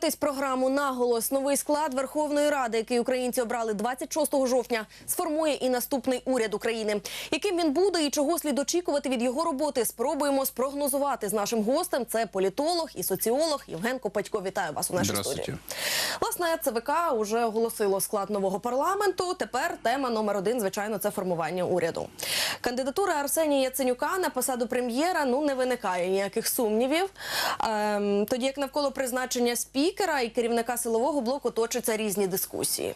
дивитесь програму Наголос. Новий склад Верховної Ради, який українці обрали 26 жовтня, сформує і наступний уряд України. Яким він буде і чого слід очікувати від його роботи, спробуємо спрогнозувати з нашим гостем. Це політолог і соціолог Євген Копатько. Вітаю вас у нашій студії. Власне, ЦВК вже оголосило склад нового парламенту. Тепер тема номер один, звичайно, це формування уряду. Кандидатура Арсенія Яценюка на посаду прем'єра ну не виникає ніяких сумнівів. Ем, тоді як навколо призначення спікера і керівника силового блоку точаться різні дискусії.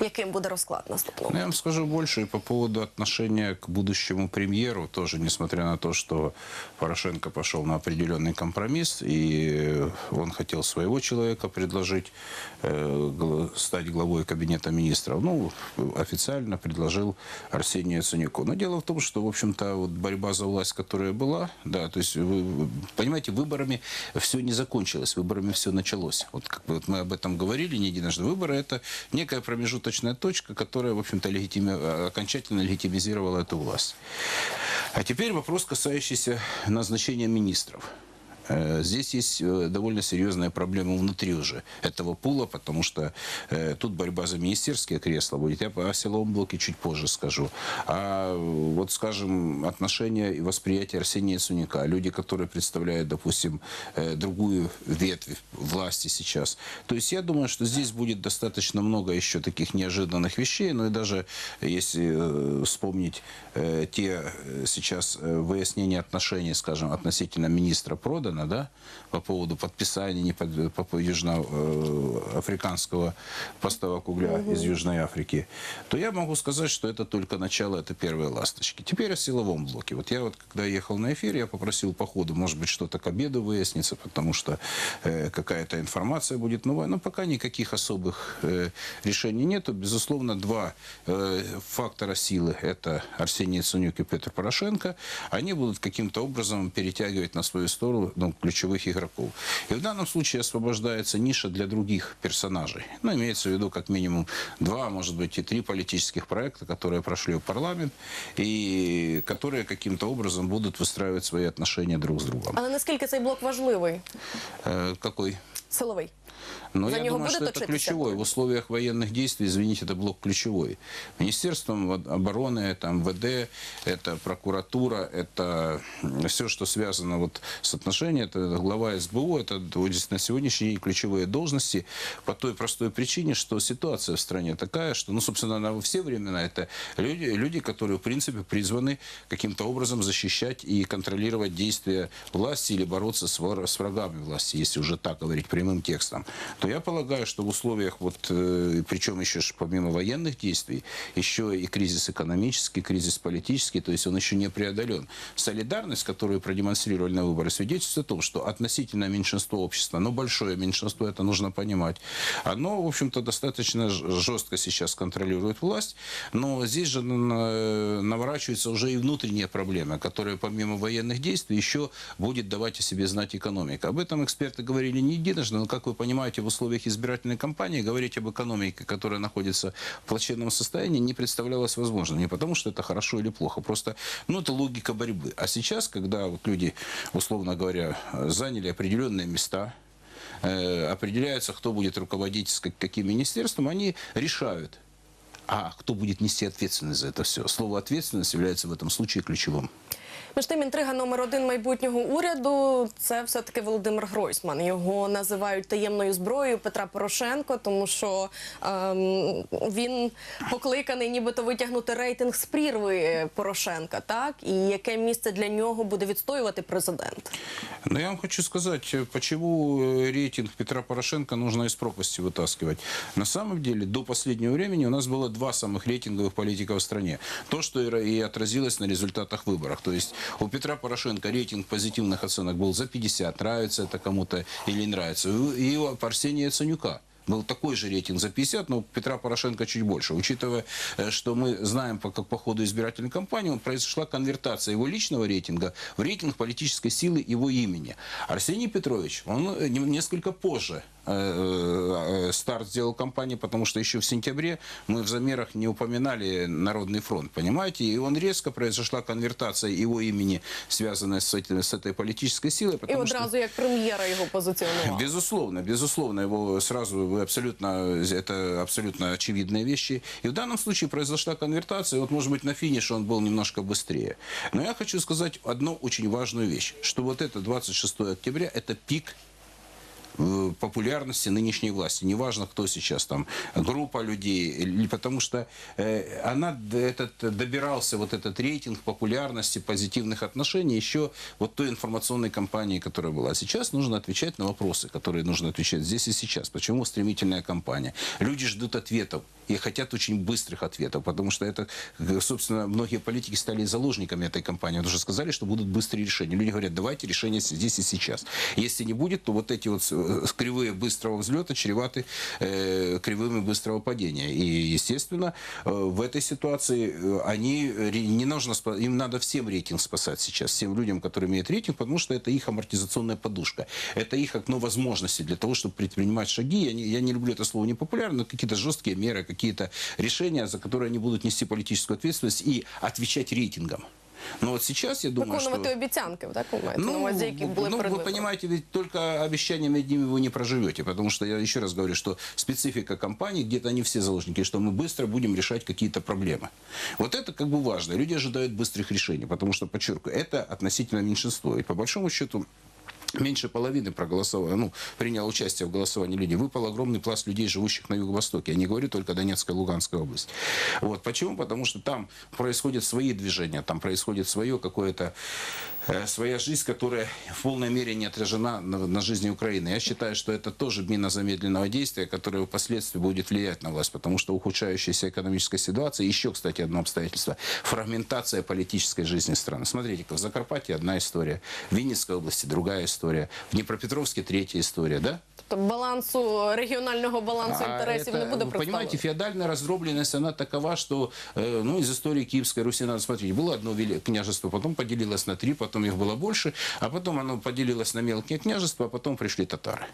Яким буде розклад наступного? Ну, я вам скажу больше и по поводу отношения к будущему премьеру, тоже несмотря на то, что Порошенко пошел на определенный компромисс, и он хотел своего человека предложить э, стать главой кабинета министров. Ну, официально предложил Арсению Яценюку. Но дело в том, что, в общем-то, вот борьба за власть, которая была, да, то есть, вы понимаете, выборами все не закончилось, выборами все началось. Вот как бы вот мы об этом говорили не единожды. Выборы – это некая промежуточная точка, которая, в общем-то, легитими- окончательно легитимизировала эту власть. А теперь вопрос, касающийся назначения министров. Э, Здесь есть э, довольно серьезная проблема внутри уже этого пула, потому что э, тут борьба за министерские кресла будет. Я о силовом блоке чуть позже скажу. А вот, скажем, отношение и восприятие Арсения Яценюка, люди, которые представляют, допустим, другую ветвь власти сейчас. То есть я думаю, что здесь будет достаточно много еще таких неожиданных вещей, но и даже если вспомнить те сейчас выяснения отношений, скажем, относительно министра Продана, да, по поводу подписания не под, по, по южноафриканского поставок угля из Южной Африки, то я могу сказать, что это только начало, это первые ласточки. Теперь о силовом блоке. Вот я вот, когда ехал на эфир, я попросил по ходу, может быть, что-то к обеду выяснится, потому что э, какая-то информация будет новая, но пока никаких особых э, решений нету. Безусловно, два э, фактора силы, это Арсений Яценюк и Петр Порошенко, они будут каким-то образом перетягивать на свою сторону ну, ключевых игроков. И в данном случае освобождается ниша для других персонажей. Ну, имеется в виду как минимум два, может быть, и три политических проекта, которые прошли в парламент и которые каким-то образом будут выстраивать свои отношения друг с другом. Але наскільки цей блок важливий? Э, какой? Силовий. Но За я думаю, что это ключевой. В условиях военных действий, извините, это блок ключевой. Министерством обороны, это МВД, это прокуратура, это все, что связано вот с отношением, это глава СБУ, это вот на сегодняшний день ключевые должности по той простой причине, что ситуация в стране такая, что, ну, собственно, на все времена это люди, люди, которые, в принципе, призваны каким-то образом защищать и контролировать действия власти или бороться с врагами власти, если уже так говорить прямым текстом, то я полагаю, что в условиях, вот, э, причем еще помимо военных действий, еще и кризис экономический, кризис политический, то есть он еще не преодолен. Солидарность, которую продемонстрировали на выборы, свидетельствует о том, что относительно меньшинство общества, но большое меньшинство, это нужно понимать, оно, в общем-то, достаточно жестко сейчас контролирует власть, но здесь же на- наворачиваются уже и внутренние проблемы, которые помимо военных действий еще будет давать о себе знать экономика. Об этом эксперты говорили не единожды, но, как вы понимаете, в условиях избирательной кампании говорить об экономике, которая находится в плачевном состоянии, не представлялось возможным. Не потому, что это хорошо или плохо, просто ну, это логика борьбы. А сейчас, когда вот люди, условно говоря, заняли определенные места, э, определяется, кто будет руководить каким министерством, они решают, а кто будет нести ответственность за это все. Слово ответственность является в этом случае ключевым. Між тим, інтрига номер один майбутнього уряду це все-таки Володимир Гройсман. Його називають таємною зброєю Петра Порошенко, тому що ем, він покликаний нібито витягнути рейтинг з прірви Порошенка, так і яке місце для нього буде відстоювати президент. Но я вам хочу сказать, э, почему э, рейтинг Петра Порошенко нужно из пропасти вытаскивать. На самом деле, до последнего времени у нас было два самых рейтинговых политика в стране. То, что и ра- и отразилось на результатах выборов. То есть у Петра Порошенко рейтинг позитивных оценок был за 50, нравится это кому-то или не нравится. И у Арсения Яценюка. Был такой же рейтинг за 50, но у Петра Порошенко чуть больше. Учитывая, э, что мы знаем, по, как по ходу избирательной кампании, он произошла конвертация его личного рейтинга в рейтинг политической силы его имени. Арсений Петрович, он э, не- несколько позже э, э, старт сделал кампании, потому что еще в сентябре мы в замерах не упоминали Народный фронт, понимаете? И он резко произошла конвертация его имени, связанная с, этим- с этой политической силой. І Потому что... одразу як прем'єра його позиціонував. Безусловно, безусловно, его сразу вы абсолютно, это абсолютно очевидные вещи. И в данном случае произошла конвертация. Вот, может быть, на финише он был немножко быстрее. Но я хочу сказать одну очень важную вещь, что вот это 26 октября, это пик э, популярности нынешней власти. Неважно, кто сейчас там, группа людей, потому что э, она этот, добирался, вот этот рейтинг популярности, позитивных отношений еще вот той информационной кампании, которая была. А сейчас нужно отвечать на вопросы, которые нужно отвечать здесь и сейчас. Почему стремительная кампания? Люди ждут ответов и хотят очень быстрых ответов, потому что это, э, собственно, многие политики стали заложниками этой кампании. Потому что сказали, что будут быстрые решения. Люди говорят, давайте решения здесь и сейчас. Если не будет, то вот эти вот э, кривые быстрого взлета чреваты э, кривыми быстрого падения. И, естественно, э, в этой ситуации э, они не нужно, им надо всем рейтинг спасать сейчас, всем людям, которые имеют рейтинг, потому что это их амортизационная подушка. Это их окно возможностей для того, чтобы предпринимать шаги. Я не, я не люблю это слово непопулярно, но какие-то жесткие меры, какие-то решения, за которые они будут нести политическую ответственность и отвечать рейтингам. Но вот сейчас я думаю, что... Виконувати обіцянки, так ви маєте на увазі, які були ну, перед вы виборами? понимаете, ведь только обещаниями одними вы не проживете, потому что я еще раз говорю, что специфика компании, где-то они все заложники, что мы быстро будем решать какие-то проблемы. Вот это как бы важно. Люди ожидают быстрых решений, потому что, подчеркиваю, это относительно меньшинство. И по большому счету меньше половины проголосовало, ну, приняло участие в голосовании людей. Выпал огромный пласт людей, живущих на Юго-Востоке. Я не говорю только Донецкая Луганская область. Вот. Почему? Потому что там происходят свои движения, там происходит свое какое-то, своя жизнь, которая в полной мере не отражена на, на жизни Украины. Я считаю, что это тоже мина замедленного действия, которое впоследствии будет влиять на власть, потому что ухудшающаяся экономическая ситуация, еще, кстати, одно обстоятельство, фрагментация политической жизни страны. Смотрите-ка, в Закарпатье одна история, в Винницкой области другая история, в Днепропетровске третья история, да? Тобто балансу регіонального балансу А інтересів это, не буде вы представлено. понимаете, феодальная раздробленность, она такова, что, э, ну, из истории Киевской Руси надо смотреть. Было одно вели- княжество, потом поделилось на три, потом их было больше, а потом оно поделилось на мелкие княжества, а потом пришли татары.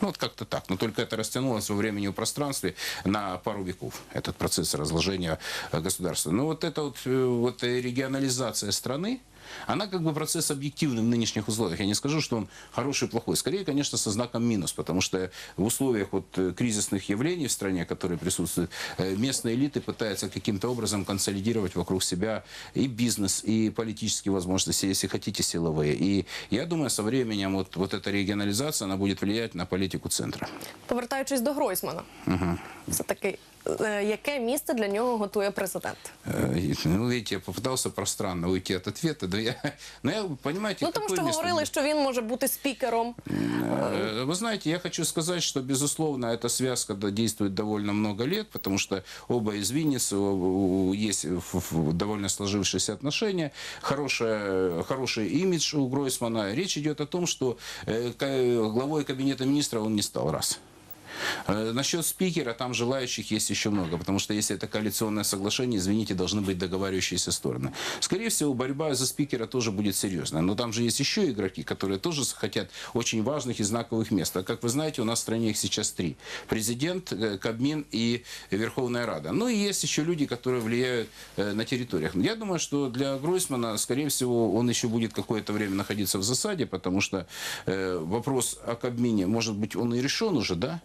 Ну, вот как-то так. Но только это растянулось во времени и пространстве на пару веков, этот процесс разложения э, государства. Но вот эта вот, э, вот регионализация страны, она как бы процесс объективный в нынешних условиях. Я не скажу, что он хороший, плохой. Скорее, конечно, со знаком минус, потому что в условиях вот э, кризисных явлений в стране, которые присутствуют, э, местные элиты пытаются каким-то образом консолидировать вокруг себя и бизнес, и политические возможности, если хотите, силовые. И я думаю, со временем вот, вот эта регионализация, она будет влиять на политику центра. Повертаючись до Гройсмана, все таки, е, яке місце для нього готує президент? Э, и, Ну, видите, я попытался пространно уйти от ответа, да я, но я, понимаете, Ну тому какое що место говорили, мне? що він може бути спікером. Э, Вы знаете, я хочу сказать, что, безусловно, эта связка да, действует довольно много лет, потому что оба из Винницы, у- у- есть в- в- довольно сложившиеся отношения, хорошая, хороший имидж у Гройсмана. Речь идет о том, что э, ка- главой кабинета министра он не стал, раз. Э, Насчет спикера, там желающих есть еще много, потому что если это коалиционное соглашение, извините, должны быть договаривающиеся стороны. Скорее всего, борьба за спикера тоже будет серьезная. Но там же есть еще игроки, которые тоже хотят очень важных и знаковых мест. А как вы знаете, у нас в стране их сейчас три. Президент, э, Кабмин и Верховная Рада. Ну и есть еще люди, которые влияют э, на территориях. Я думаю, что для Гройсмана, скорее всего, он еще будет какое-то время находиться в засаде, потому что вопрос о Кабмине, может быть, он и решен уже, да?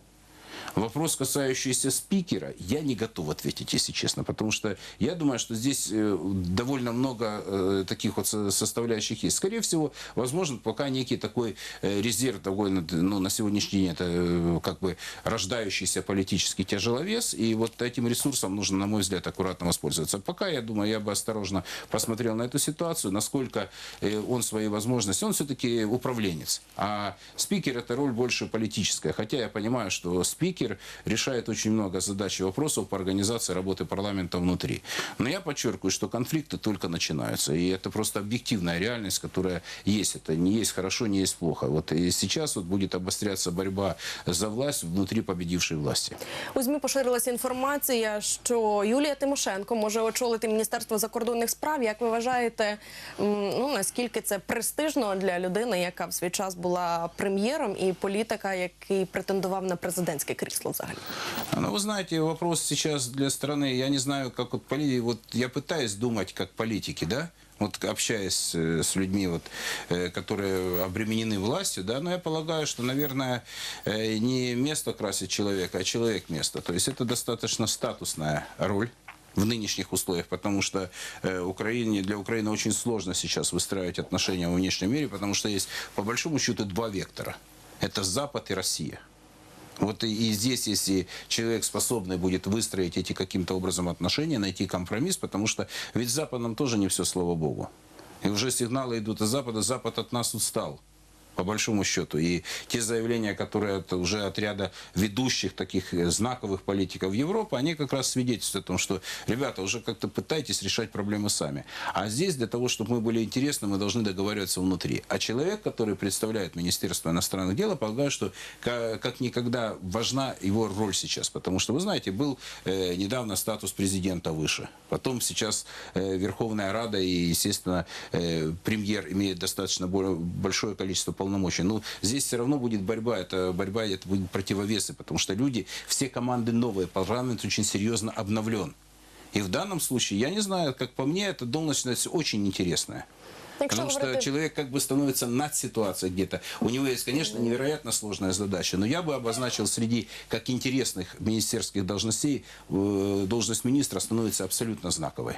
Вопрос, касающийся спикера, я не готов ответить, если честно, потому что я думаю, что здесь э, довольно много э, таких вот со- составляющих есть. Скорее всего, возможно, пока некий такой э, резерв, довольно, ну, на сегодняшний день это как бы рождающийся политический тяжеловес, и вот этим ресурсом нужно, на мой взгляд, аккуратно воспользоваться. Пока, я думаю, я бы осторожно посмотрел на эту ситуацию, насколько он свои возможности, он все-таки управленец, а спикер это роль больше политическая, хотя я понимаю, что спикер решает очень много задач и вопросов по организации работы парламента внутри. Но я подчеркиваю, что конфликты только начинаются, и это просто объективная реальность, которая есть. Это не есть хорошо, не есть плохо. Вот и сейчас вот будет обостряться борьба за власть внутри победившей власти. У ЗМІ поширилася інформація, що Юлія Тимошенко може очолити Міністерство закордонних справ. Як ви вважаєте, м, ну наскільки це престижно для людини, яка в свій час була прем'єром і політика, який претендував на президентське крісло? Крісло взагалі? Ну, вы знаете, вопрос сейчас для страны, я не знаю, как вот политики, вот я пытаюсь думать как политики, да, вот общаясь э, с людьми, вот, э, которые обременены властью, да, но я полагаю, что, наверное, э, не место красит человека, а человек место. То есть это достаточно статусная роль в нынешних условиях, потому что э, Украине, для Украины очень сложно сейчас выстраивать отношения во внешнем мире, потому что есть, по большому счету, два вектора. Это Запад и Россия. Вот и, и здесь, если человек способный будет выстроить эти каким-то образом отношения, найти компромисс, потому что ведь с Западом тоже не все, слава Богу. И уже сигналы идут из Запада, Запад от нас устал по большому счету. И те заявления, которые от, уже от ряда ведущих таких э, знаковых политиков Европы, они как раз свидетельствуют о том, что, ребята, уже как-то пытайтесь решать проблемы сами. А здесь для того, чтобы мы были интересны, мы должны договариваться внутри. А человек, который представляет Министерство иностранных дел, полагаю, что ка- как никогда важна его роль сейчас. Потому что, вы знаете, был э, недавно статус президента выше. Потом сейчас э, Верховная Рада и, естественно, э, премьер имеет достаточно бо- большое количество полномочий. Ну, здесь все равно будет борьба. Это борьба, это будут противовесы. Потому что люди, все команды новые. Парламент очень серьезно обновлен. И в данном случае, я не знаю, как по мне, эта должность очень интересная. Якщо Потому что говорити- человек как бы становится над ситуацией где-то. У него есть, конечно, невероятно сложная задача, но я бы обозначил среди как интересных министерских должностей, э, должность министра становится абсолютно знаковой.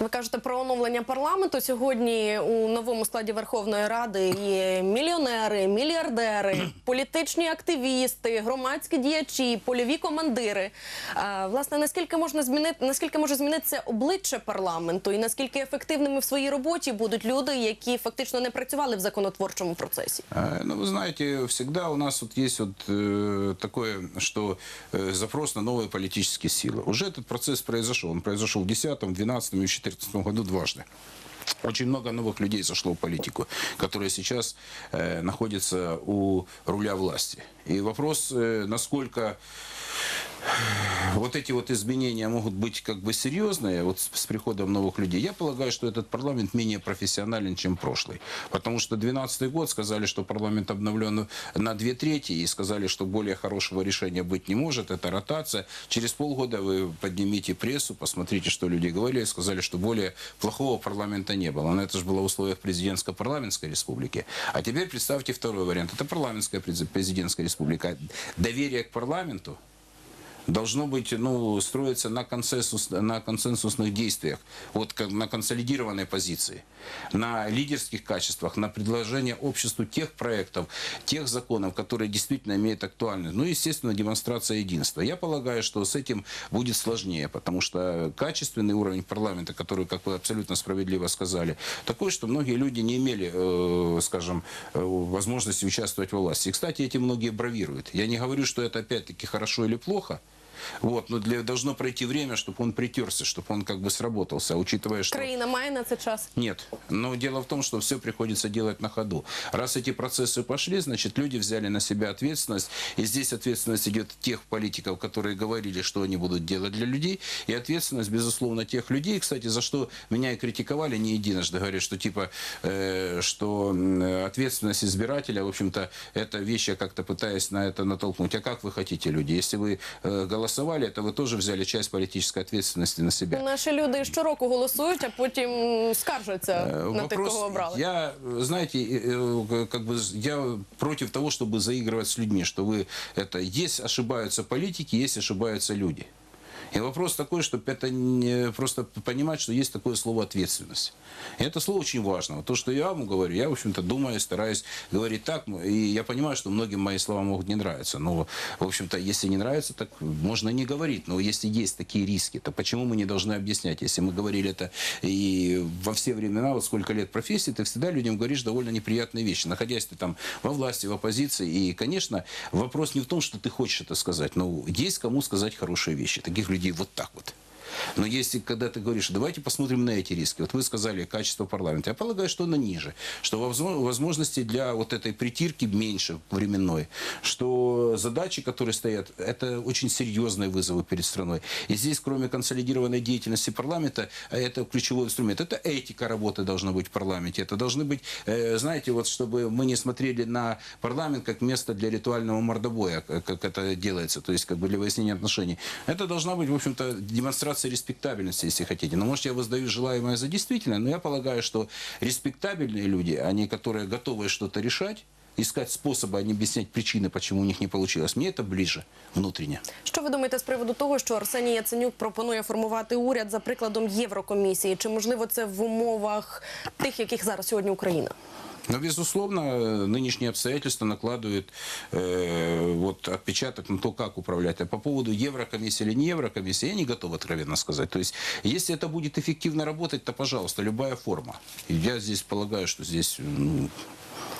Ви кажете про оновлення парламенту. Сьогодні у новому складі Верховної Ради є мільйонери, мільярдери, політичні активісти, громадські діячі, польові командири. А, власне, наскільки можна змінити, наскільки може змінитися обличчя парламенту, і наскільки ефективними в своїй роботі будуть люди, які фактично не працювали в законотворчому процесі? Э, Ну, вы знаете, всегда у нас вот есть вот э, такое, что э, запрос на новые политические силы. Уже этот процесс произошел. Он произошел в 2010, 2012 и 2014 году дважды. Очень много новых людей зашло в политику, которые сейчас э, находятся у руля власти. И вопрос, э, насколько вот эти вот изменения могут быть как бы серьезные вот с, с приходом новых людей. Я полагаю, что этот парламент менее профессионален, чем прошлый. Потому что 2012 год сказали, что парламент обновлен на две трети и сказали, что более хорошего решения быть не может. Это ротация. Через полгода вы поднимите прессу, посмотрите, что люди говорили, и сказали, что более плохого парламента не было. Но это же было в условиях президентско-парламентской республики. А теперь представьте второй вариант. Это парламентская през- президентская республика. Доверие к парламенту должно быть, ну, строиться на, консенсус, на консенсусных действиях, вот как на консолидированной позиции, на лидерских качествах, на предложение обществу тех проектов, тех законов, которые действительно имеют актуальность. Ну, естественно, демонстрация единства. Я полагаю, что с этим будет сложнее, потому что качественный уровень парламента, который, как вы абсолютно справедливо сказали, такой, что многие люди не имели, э, скажем, э, возможности участвовать во власти. И, кстати, этим многие бравируют. Я не говорю, что это опять-таки хорошо или плохо, вот, но для, должно пройти время, чтобы он притерся, чтобы он как бы сработался, А учитывая, что... Країна має на це час. Нет. Но дело в том, что все приходится делать на ходу. Раз эти процессы пошли, значит, люди взяли на себя ответственность. И здесь ответственность идет тех политиков, которые говорили, что они будут делать для людей. И ответственность, безусловно, тех людей, кстати, за что меня и критиковали не единожды. Говорят, что типа, э, что ответственность избирателя, в общем-то, это вещь, я как-то пытаюсь на это натолкнуть. А как вы хотите, люди? Если вы э, голосовали, это вы тоже взяли часть политической ответственности на себя. Наші люди щороку голосують, а потім скаржаться Э, на тих, кого обрали. я, знаете, э, э, как бы я против того, чтобы заигрывать с людьми, что вы это есть ошибаются политики, есть ошибаются люди. И вопрос такой, чтобы это не, просто понимать, что есть такое слово ответственность. И это слово очень важно. То, что я вам говорю, я, в общем-то, думаю, стараюсь говорить так. И я понимаю, что многим мои слова могут не нравиться. Но, в общем-то, если не нравится, так можно не говорить. Но если есть такие риски, то почему мы не должны объяснять? Если мы говорили это и во все времена, вот сколько лет профессии, ты всегда людям говоришь довольно неприятные вещи. Находясь ты там во власти, в оппозиции. И, конечно, вопрос не в том, что ты хочешь это сказать, но есть кому сказать хорошие вещи. Таких людей вот так вот. Но если, когда ты говоришь, давайте посмотрим на эти риски, вот вы сказали качество парламента, я полагаю, что оно ниже, что возможно- возможности для вот этой притирки меньше временной, что задачи, которые стоят, это очень серьезные вызовы перед страной. И здесь, кроме консолидированной деятельности парламента, а это ключевой инструмент. Это этика работы должна быть в парламенте. Это должны быть, э, знаете, вот чтобы мы не смотрели на парламент как место для ритуального мордобоя, как это делается, то есть как бы для выяснения отношений. Это должна быть, в общем-то, демонстрация респектабельности, если хотите. Но может я воздаю желаемое за действительное, но я полагаю, что респектабельные люди, они, которые готовы что-то решать, искать способы, а не объяснять причины, почему у них не получилось. Мне это ближе внутренне. Що ви думаєте з приводу того, що Арсеній Яценюк пропонує формувати уряд за прикладом Єврокомісії? Чи можливо це в умовах тих, яких зараз сьогодні Україна? Но, безусловно, э, нынешние обстоятельства накладывают э, вот, отпечаток на то, как управлять. А по поводу Еврокомиссии или не Еврокомиссии, я не готов откровенно сказать. То есть, если это будет эффективно работать, то, пожалуйста, любая форма. Я здесь полагаю, что здесь... Ну,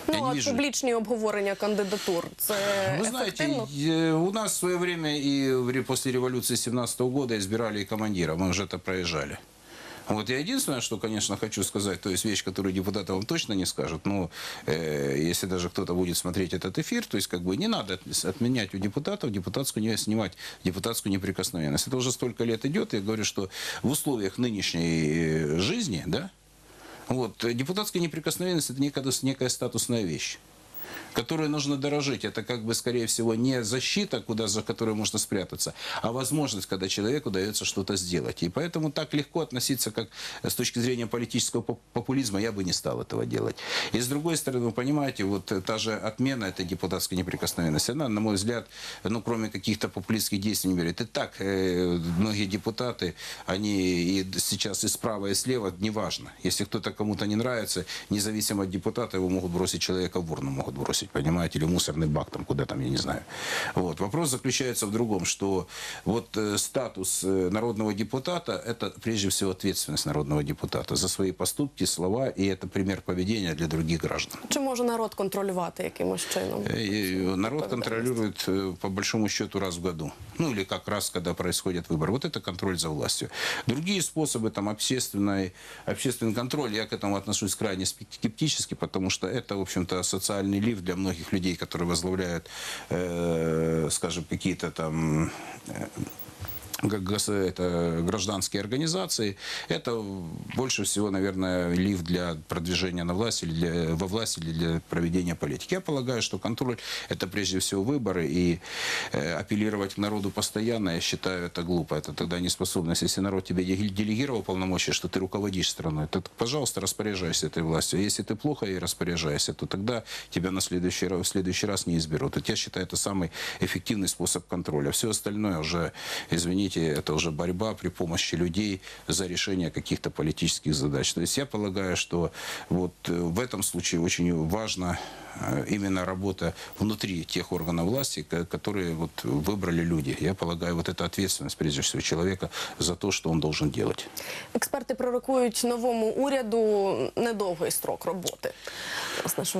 я Ну а вижу... публічні обговорення кандидатур це Вы знаете, ефективно? у нас в свое время и после революции 17 года избирали и командира, мы уже это проезжали. Вот я единственное, что, конечно, хочу сказать, то есть вещь, которую депутаты вам точно не скажут, но э, если даже кто-то будет смотреть этот эфир, то есть как бы не надо от- отменять у депутатов депутатскую, не снимать депутатскую неприкосновенность. Это уже столько лет идет, я говорю, что в условиях нынешней э, жизни, да, вот, э, депутатская неприкосновенность – это некая, некая статусная вещь которой нужно дорожить. Это как бы, скорее всего, не защита, куда, за которой можно спрятаться, а возможность, когда человеку удается что-то сделать. И поэтому так легко относиться, как с точки зрения политического поп- популизма, я бы не стал этого делать. И с другой стороны, вы понимаете, вот э, та же отмена этой депутатской неприкосновенности, она, на мой взгляд, ну, кроме каких-то популистских действий не берет. И так э, многие депутаты, они и сейчас и справа, и слева, неважно. Если кто-то кому-то не нравится, независимо от депутата, его могут бросить человека в урну, могут бросить, понимаете, или в мусорный бак, там, куда там, я не знаю. Вот. Вопрос заключается в другом, что вот э, статус э, народного депутата – это прежде всего ответственность народного депутата за свои поступки, слова, и это пример поведения для других граждан. Чи може народ контролювати якимось чином? Э, Народ контролирует по большому счету раз в году. Ну или как раз, когда происходят выборы. Вот это контроль за властью. Другие способы, там общественный, общественный контроль, я к этому отношусь крайне скептически, потому что это, в общем-то, социальный лифт для многих людей, которые возглавляют, э, скажем, какие-то там э, это гражданские организации, это больше всего, наверное, лифт для продвижения на власть или для, во власть или для проведения политики. Я полагаю, что контроль – это прежде всего выборы, и э, апеллировать к народу постоянно, я считаю, это глупо. Это тогда неспособность. Если народ тебе делегировал полномочия, что ты руководишь страной, то, пожалуйста, распоряжайся этой властью. А Если ты плохо ей распоряжаешься, то тогда тебя на следующий в следующий раз не изберут. Вот я считаю, это самый эффективный способ контроля. Все остальное уже, извините, это уже борьба при помощи людей за решение каких-то политических задач. То есть я полагаю, что вот э, в этом случае очень важно э, именно работа внутри тех органов власти, ко- которые вот выбрали люди. Я полагаю, вот эта ответственность, прежде всего, человека за то, что он должен делать. Експерти пророкують новому уряду недовгий строк роботи.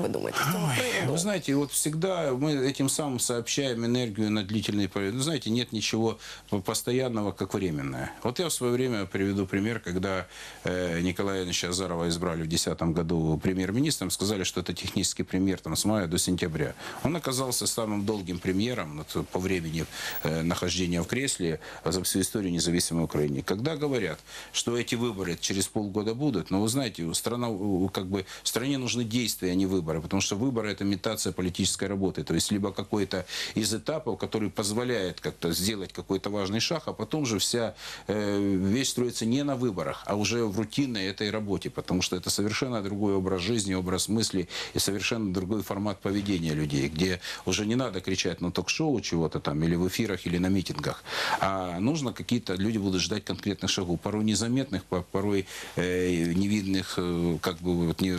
Ви думаєте з цього приводу? Вы знаете, вот всегда мы этим самым сообщаем энергию на длительный период. Ну, знаете, нет ничего по- постоянного, как временное. Вот я в свое время приведу пример, когда э, Николая Ивановича Азарова избрали в 2010 году премьер-министром, сказали, что это технический премьер там, с мая до сентября. Он оказался самым долгим премьером вот, по времени э, нахождения в кресле за всю историю независимой Украины. Когда говорят, что эти выборы через полгода будут, но вы знаете, страна, как бы, стране нужны действия, а не выборы, потому что выборы – это имитация политической работы. То есть либо какой-то из этапов, который позволяет как-то сделать какой-то важный шаг, а потом же вся э, вещь строится не на выборах, а уже в рутинной этой работе, потому что это совершенно другой образ жизни, образ мысли и совершенно другой формат поведения людей, где уже не надо кричать на ток-шоу чего-то там или в эфирах, или на митингах, а нужно какие-то, люди будут ждать конкретных шагов, порой незаметных, по- порой э, невидных, э, как бы вот не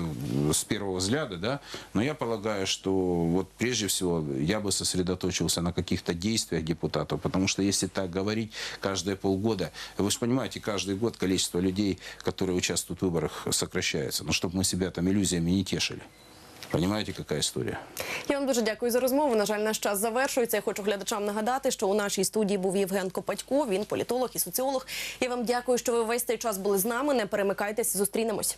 с первого взгляда, да, но я полагаю, что вот прежде всего я бы сосредоточился на каких-то действиях депутатов, потому что если так говорить каждые полгода, вы же понимаете, каждый год количество людей, которые участвуют в выборах, сокращается, но чтобы мы себя там иллюзиями не тешили. Понимаете, какая история? Я вам дуже дякую за розмову. На жаль, наш час завершується. Я хочу глядачам нагадати, що у нашій студії був Євген Копатько. Він політолог і соціолог. Я вам дякую, що ви весь цей час були з нами. Не перемикайтеся, зустрінемось.